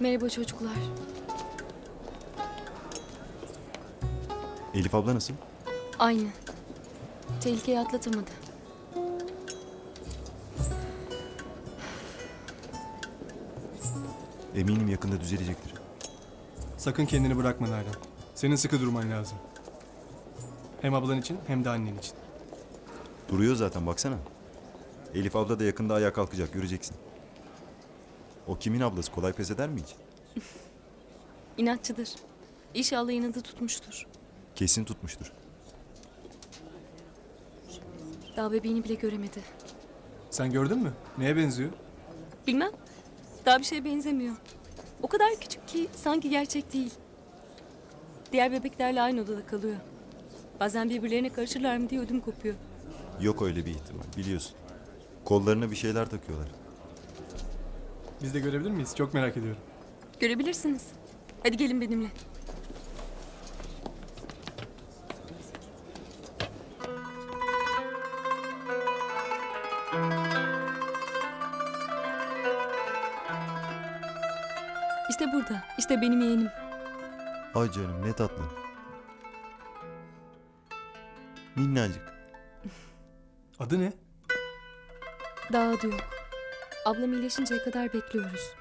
Merhaba çocuklar. Elif abla nasıl? Aynı. Tehlikeyi atlatamadı. Eminim yakında düzelecektir. Sakın kendini bırakma Nalan. Senin sıkı durman lazım. Hem ablan için hem de annen için. Duruyor zaten baksana. Elif abla da yakında ayağa kalkacak göreceksin. O kimin ablası kolay pes eder mi hiç? İnatçıdır. İnşallah inadı tutmuştur. Kesin tutmuştur. Daha bebeğini bile göremedi. Sen gördün mü? Neye benziyor? Bilmem. Daha bir şeye benzemiyor. O kadar küçük ki sanki gerçek değil. Diğer bebeklerle aynı odada kalıyor. Bazen birbirlerine karışırlar mı diye ödüm kopuyor. Yok öyle bir ihtimal biliyorsun. Kollarına bir şeyler takıyorlar. Biz de görebilir miyiz? Çok merak ediyorum. Görebilirsiniz. Hadi gelin benimle. İşte burada. İşte benim yeğenim. Ay canım ne tatlı. Minnacık. Adı ne? Daha adı yok. Ablam iyileşinceye kadar bekliyoruz.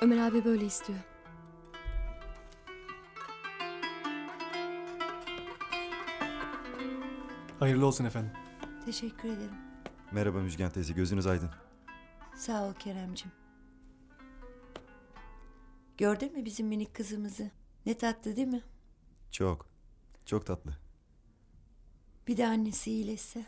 Ömer abi böyle istiyor. Hayırlı olsun efendim. Teşekkür ederim. Merhaba Müjgan teyze gözünüz aydın. Sağ ol Keremcim. Gördün mü bizim minik kızımızı? Ne tatlı değil mi? Çok. Çok tatlı. Bir de annesi iyileşse.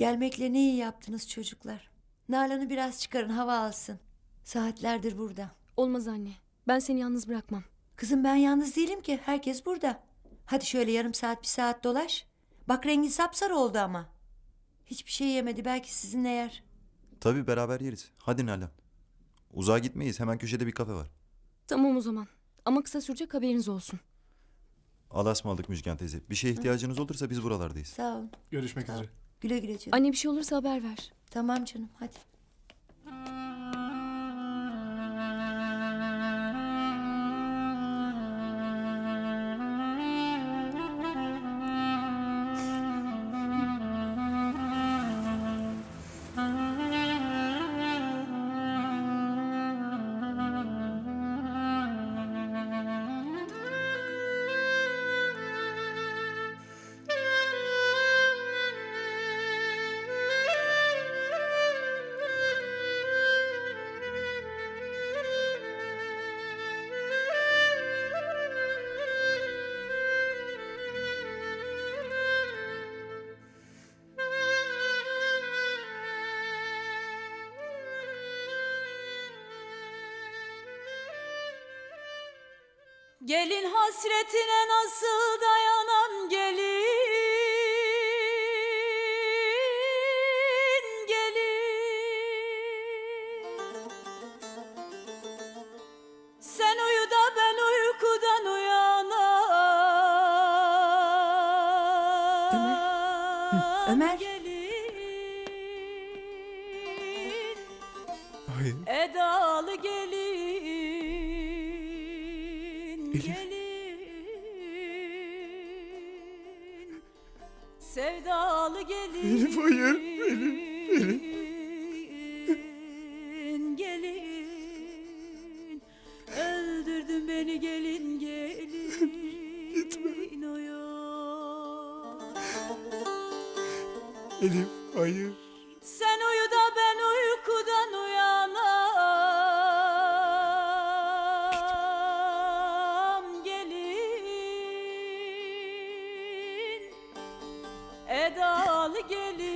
Gelmekle ne iyi yaptınız çocuklar. Nalan'ı biraz çıkarın hava alsın. Saatlerdir burada. Olmaz anne. Ben seni yalnız bırakmam. Kızım ben yalnız değilim ki. Herkes burada. Hadi şöyle yarım saat bir saat dolaş. Bak rengi sapsarı oldu ama. Hiçbir şey yemedi. Belki sizinle yer. Tabii beraber yeriz. Hadi Nalan. Uzağa gitmeyiz hemen köşede bir kafe var. Tamam o zaman. Ama kısa sürecek haberiniz olsun. Alas mı aldık Müjgan teyze? Bir şeye ihtiyacınız olursa biz buralardayız. Sağ olun. Görüşmek üzere. Güle güle canım. Anne bir şey olursa haber ver. Tamam canım hadi. Gelin hasretine nasıl dayanam gelin gelin Sen uyu da ben uykudan uyanam Ömer. Ömer. Gelin Hayır. Edalı Sevdalı gelin Elif, hayır. Elif, Elif. Gelin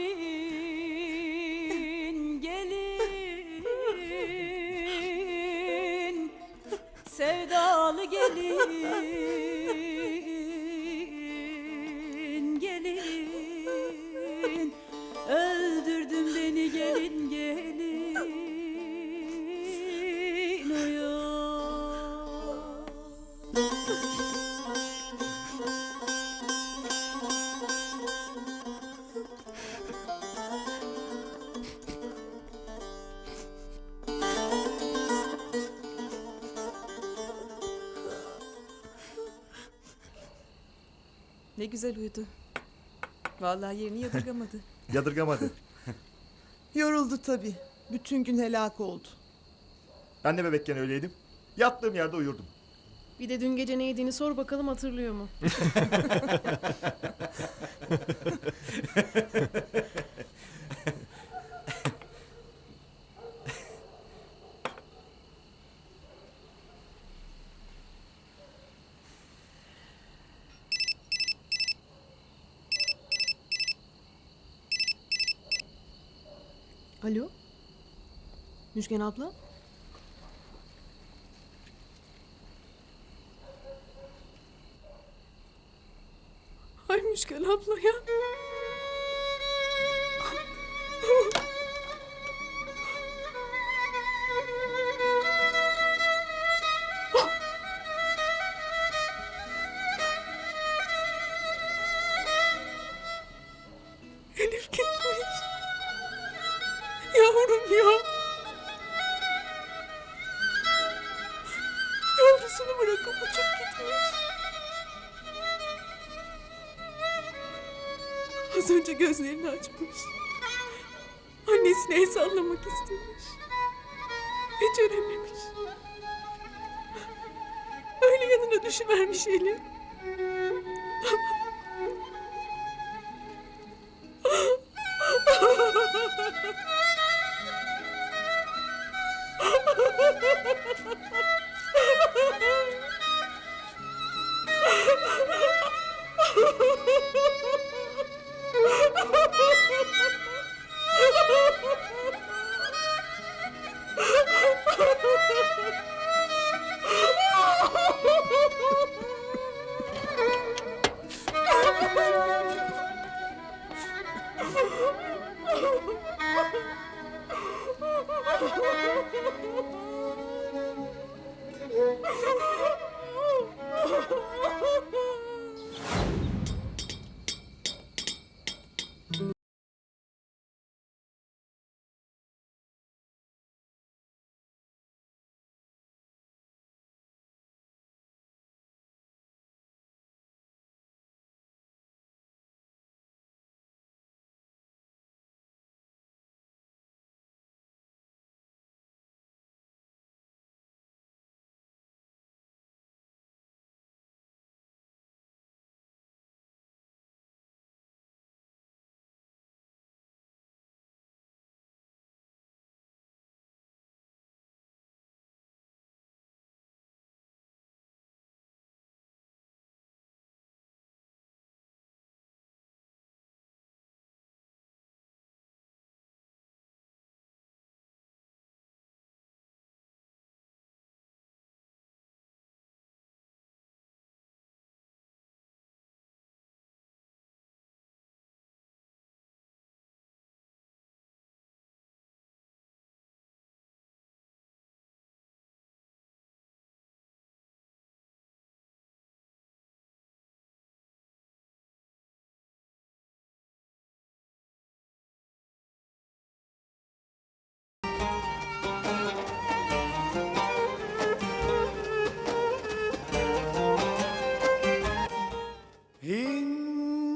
Ne güzel uyudu. Vallahi yerini yadırgamadı. Yadırgamadı. Yoruldu tabii. Bütün gün helak oldu. Ben de bebekken öyleydim. Yattığım yerde uyurdum. Bir de dün gece ne yediğini sor bakalım hatırlıyor mu? Alo? Müjgan abla? Ay Müşkel abla ya. Yavrusunu bırakıp uçup gitmiş. Az önce gözlerini açmış. Annesine el sallamak istemiş. Becerememiş. Öyle yanına düşüvermiş Elif.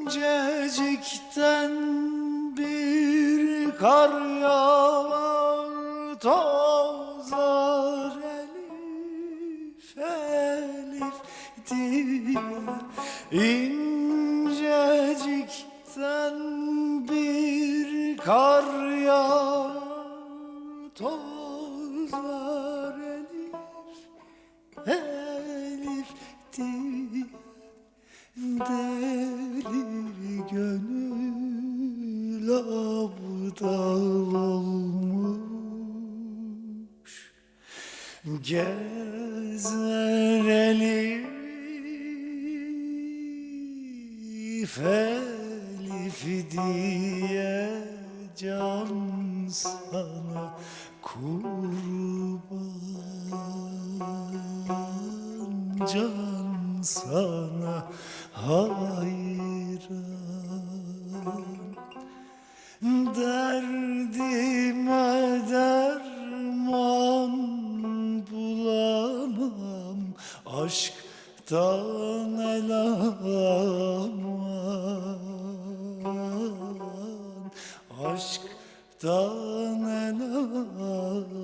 İncecikten bir kar yağar tozar elif elif diye abdal olmuş Gezer elif elif diye Can sana kurban. Can sana hayran derdime derman bulamam. Aşktan el aman Aşktan el aman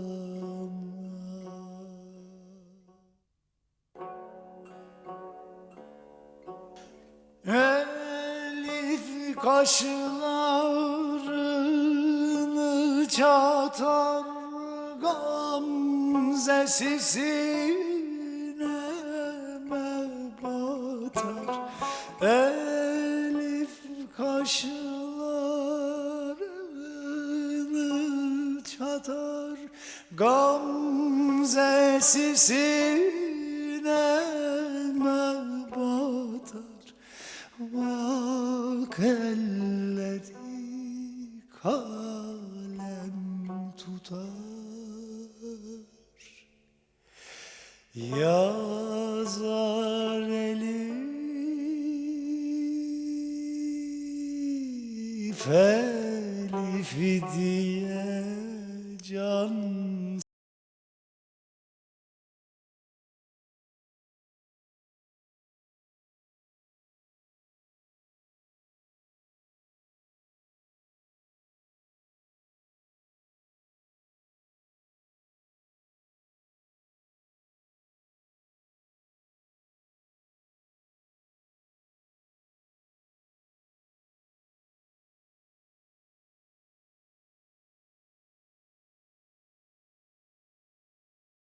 Elif kaşlar çatar Gamzesi sineme batar. Elif kaşlarını çatar Gamzesi sineme Yazar elif elif can